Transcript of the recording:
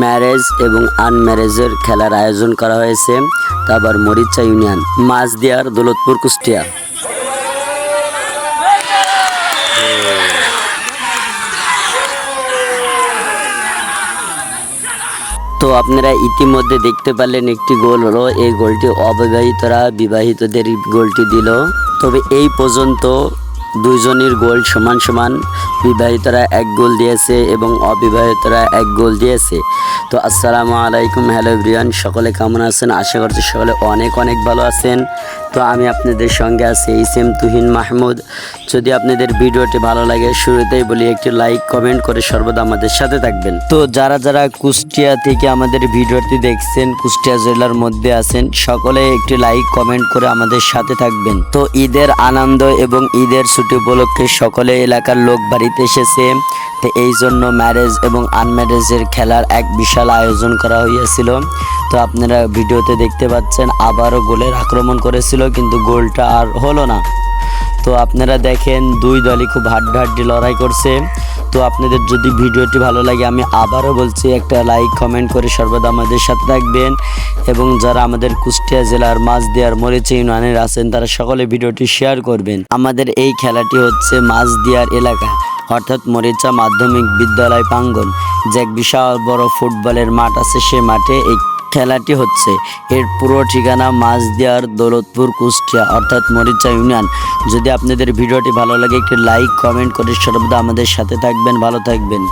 Marriage এবং আনম্যারেজের খেলার আয়োজন করা হয়েছে। তারপর মরিচা ইউনিয়ন মাঝদিয়ার দৌলতপুর, কুষ্টিয়া। তো আপনারা ইতিমধ্যে দেখতে পারলেন একটি গোল হলো, এই গোলটি অবিবাহিতরা বিবাহিতদের গোলটি দিল। তবে এই পর্যন্ত দুইজনের গোল সমান সমান। বিবাহিতরা এক গোল দিয়েছে এবং অবিবাহিতরা এক গোল দিয়েছে। তো আসসালামু আলাইকুম, হ্যালো ব্রিয়ান সকলে কেমন আছেন? আশা করছি সকলে অনেক অনেক ভালো আছেন। তো আমি আপনাদের সঙ্গে আছি এই সেম তুহিন মাহমুদ। যদি আপনাদের ভিডিওটি ভালো লাগে, শুরুতেই বলি, একটি লাইক কমেন্ট করে সর্বদা আমাদের সাথে থাকবেন। তো যারা যারা কুষ্টিয়া থেকে আমাদের ভিডিওটি দেখছেন, কুষ্টিয়া জেলার মধ্যে আছেন, সকলে একটি লাইক কমেন্ট করে আমাদের সাথে থাকবেন। তো ঈদের আনন্দ এবং ঈদের ছুটি উপলক্ষে সকলে এলাকার লোক বাড়িতে এসেছে। তো এই জন্য ম্যারেজ এবং আনম্যারেজের খেলার এক বিশাল আয়োজন করা হইয়াছিল। তো আপনারা ভিডিওতে দেখতে পাচ্ছেন, আবারও গোলের আক্রমণ করেছিল, কিন্তু গোলটা আর হলো না। তো আপনারা দেখেন, দুই দলই খুব হাড্ডাহাড্ডি লড়াই করছে। তো আপনাদের যদি ভিডিওটি ভালো লাগে, আমি আবারও বলছি, একটা লাইক কমেন্ট করে সর্বদা আমাদের সাথে থাকবেন। এবং যারা আমাদের কুষ্টিয়া জেলার মাঝদিয়ার মরিচে ইউনিয়নের আছেন, তারা সকলে ভিডিওটি শেয়ার করবেন। আমাদের এই খেলাটি হচ্ছে মাঝদিয়ার এলাকা। অর্থাৎ মরিচা মাধ্যমিক বিদ্যালয় প্রাঙ্গন যে এক বিশাল বড় ফুটবলের মাঠ আছে, সে মাঠে এই খেলাটি হচ্ছে। এর পুরো ঠিকানা মাঝদিয়ার দৌলতপুর, কুষ্টিয়া, অর্থাৎ মরিচা ইউনিয়ন। যদি আপনাদের ভিডিওটি ভালো লাগে, একটি লাইক, কমেন্ট করে সর্বদা আমাদের সাথে থাকবেন। ভালো থাকবেন।